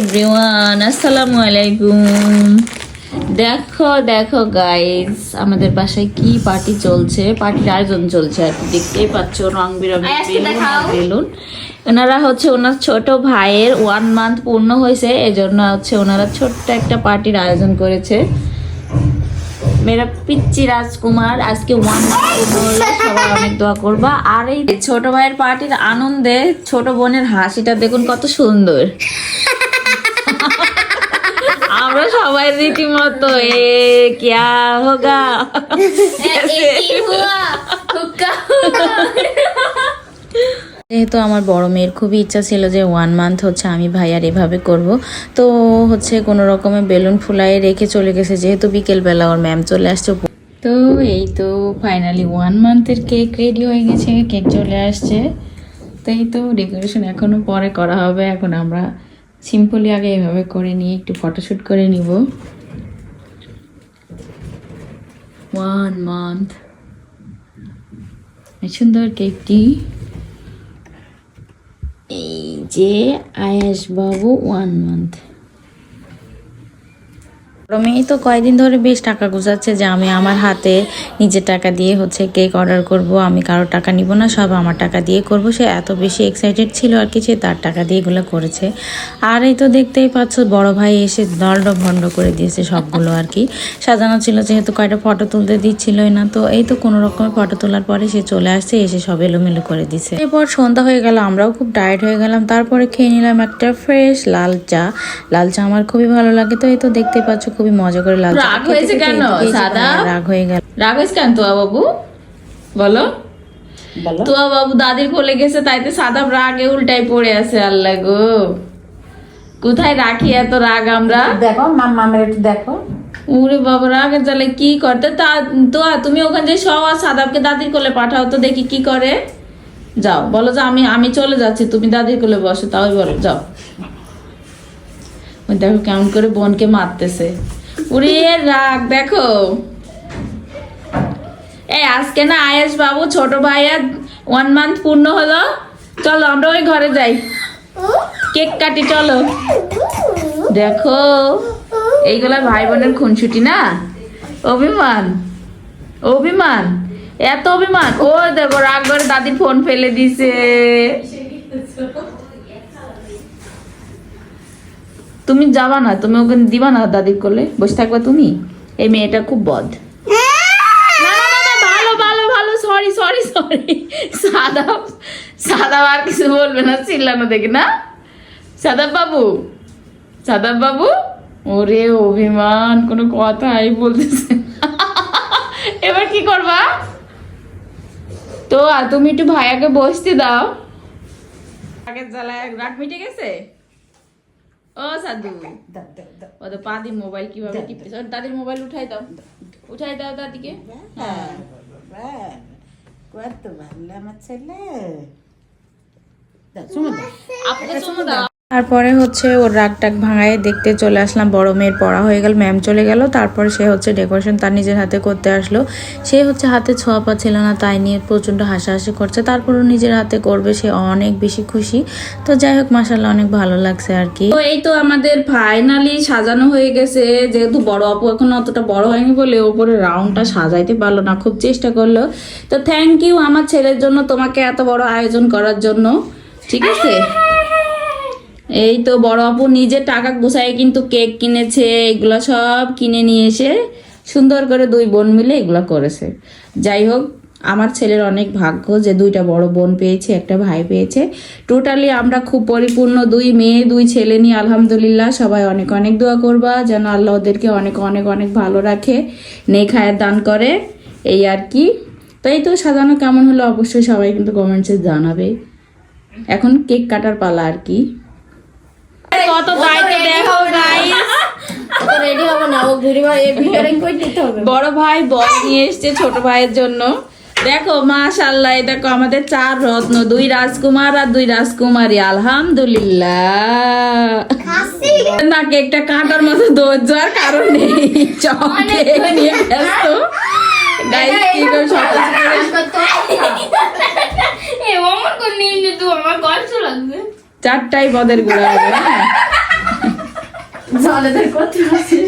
Everyone আসসালামু আলাইকুম। দেখো দেখো গাইজ আমাদের বাসায় কি পার্টি চলছে? পার্টির আয়োজন চলছে আর দেখতেই পাচ্ছ রং বেরঙের বেলুন বেলুন। ওনারা হচ্ছে ওনার ছোট ভাইয়ের ওয়ান মান্থ পূর্ণ হয়েছে এজন্য হচ্ছে ওনারা ছোট্ট একটা পার্টির আয়োজন করেছে। মেরা পিচ্চি রাজকুমার আজকে ওয়ান সবাই অনেক দোয়া করবা। আর এই ছোট ভাইয়ের পার্টির আনন্দে ছোট বোনের হাসিটা দেখুন কত সুন্দর। আমরা সবাই রীতিমতো এ কিয়া হোগা। যেহেতু আমার বড় মেয়ের খুবই ইচ্ছা ছিল যে ওয়ান মান্থ হচ্ছে আমি ভাইয়ার এভাবে করব তো হচ্ছে কোনো রকমের বেলুন ফুলাই রেখে চলে গেছে। যেহেতু বিকেলবেলা ওর ম্যাম চলে আসছে। তো এই তো ফাইনালি ওয়ান মান্থের কেক রেডি হয়ে গেছে কেক চলে আসছে। তো এই তো ডেকোরেশন এখনও পরে করা হবে এখন আমরা সিম্পলি আগে এভাবে করে নিয়ে একটু ফটোশ্যুট করে নিব। ওয়ান মান্থ সুন্দর কেকটি এই যে আয়াস বাবু ওয়ান মান্থ মেয়ে তো কয়দিন ধরে বেশ টাকা গুছাচ্ছে যে আমি আমার হাতে নিজের টাকা দিয়ে হচ্ছে কেক অর্ডার করব, আমি কারও টাকা নিব না, সব আমার টাকা দিয়ে করব। সে এত বেশি এক্সাইটেড ছিল আর কি, সে তার টাকা দিয়ে এগুলো করেছে। আর এই তো দেখতেই পাচ্ছ, বড় ভাই এসে দণ্ড ভণ্ড করে দিয়েছে সবগুলো আর কি। সাজানো ছিল যেহেতু কয়টা ফটো তুলতে দিচ্ছিলই না, তো এই তো কোনো রকমের ফটো তোলার পরে সে চলে আসছে, এসে সব এলোমেলো করে দিছে। এরপর সন্ধ্যা হয়ে গেল, আমরাও খুব টায়ার্ড হয়ে গেলাম, তারপরে খেয়ে নিলাম একটা ফ্রেশ লাল চা। লাল চা আমার খুবই ভালো লাগে, তো এই তো দেখতেই পাচ্ছ খুবই মজা করে লাল চা রাগ হয়েছে কেন? সাদা? রাগ হয়ে গেল। রাগ হয়েছে কেন তোয়া বাবু? বলো। তোয়া বাবু দাদির কোলে গেছে তাইতে সাদা রাগে উল্টাই পড়ে আছে আল্লাহ গো। কোথায় রাখি এত রাগ আমরা? দেখো মামামের একটু দেখো। উরে বাবা রাগের জ্বালে কি করতে? তা তো তুমি ওখানে যে সব আর সাদাবকে দাদির কোলে পাঠাও তো দেখি কি করে। যাও বলো যে আমি আমি চলে যাচ্ছি তুমি দাদির কোলে বসো তাও বলো যাও। দেখো কেমন করে বোনকে মারতেছে। উরে রাগ, দেখো। এই, আজকে না আয়েশ বাবু ছোট ভাইয়ার ওয়ান মান্থ পূর্ণ হলো। চলো, আমরা ওই ঘরে যাই। কেক কাটি, চলো। দেখো, এইগুলা ভাই বোনের খুনছুটি না? অভিমান অভিমান, এত অভিমান। ও দেখো, রাগ করে দাদির ফোন ফেলে দিছে। তুমি যাবা না, তুমি ওকে দিবা না দাদির কোলে বসে থাকবা তুমি? এই মেয়েটা খুব বদ। ভালো ভালো ভালো সরি সরি সরি সাদা সাদা আর কিছু বলবে না, চিল্লানো দেখি, না? সাদাব বাবু সাদাব বাবু? ওরে অভিমান, কোনো কথাই বলতেছে এবার কি করবা? তো তুমি একটু ভাইয়াকে বসতে দাও। আগের জ্বালায় রাগ মিটে গেছে? ও সাধু দাও, দাও, দাও। ও তো পাদি মোবাইল কীভাবে টিপতেছে ওর দাদির মোবাইল উঠাই দাও উঠাই দাও দাদিকে হ্যাঁ বাবা, কত ভালো আমার ছেলে দাও, চুমু দাও। আপুকে চুমু দাও তারপরে হচ্ছে ওর রাগ টাগ ভাঙায় দেখতে চলে আসলাম বড় মেয়ের পড়া হয়ে গেল ম্যাম চলে গেল তারপরে সে হচ্ছে ডেকোরেশন তার নিজের হাতে করতে আসলো। সে হচ্ছে হাতে ছোঁয়া পাচ্ছিল না তাই নিয়ে প্রচণ্ড হাসাহাসি করছে তারপরও নিজের হাতে করবে সে অনেক বেশি খুশি। তো যাই হোক মাসাল্লাহ অনেক ভালো লাগছে আর কি। তো এই তো আমাদের ফাইনালি সাজানো হয়ে গেছে যেহেতু বড় আপু এখন অতটা বড় হয়নি বলে ওপরে রাউন্ডটা সাজাইতে পারল না খুব চেষ্টা করল। তো থ্যাংক ইউ আমার ছেলের জন্য তোমাকে এত বড় আয়োজন করার জন্য। ঠিক আছে? এই তো বড় আপু নিজে টাকা গুছাই কিন্তু কেক কিনেছে, এগুলো সব কিনে নিয়ে এসে সুন্দর করে দুই বোন মিলে এগুলো করেছে। যাই হোক, আমার ছেলের অনেক ভাগ্য যে দুইটা বড় বোন পেয়েছে, একটা ভাই পেয়েছে। টোটালি আমরা খুব পরিপূর্ণ দুই মেয়ে, দুই ছেলে নিয়ে আলহামদুলিল্লাহ সবাই অনেক অনেক দোয়া করবা, যেন আল্লাহ ওদেরকে অনেক অনেক অনেক ভালো রাখে নেই খায়ের দান করে, এই আর কি। তো এই তো সাজানো কেমন হলো অবশ্যই সবাই কিন্তু কমেন্টসে জানাবে। এখন কেক কাটার পালা আর কি। কত দায়িত্ব দেখো গাইস রেডি হবে না। ও ঘুরি ভিডিওটা কই দিতে হবে? বড় ভাই বল নিয়ে এসছে ছোট ভাইয়ের জন্য। দেখো মাশাল্লাহ এই দেখো আমাদের চার রত্ন দুই রাজকুমার আর দুই রাজকুমারী। আলহামদুলিল্লাহ। না কেকটা কাটার মতো ধৈর্য আর কারণ নেই। চকে নিয়ে ব্যস্ত। গাইস কি করে সব চারটাই বদের গোড়া হবে হ্যাঁ। জলে ধরে করতে পারছিস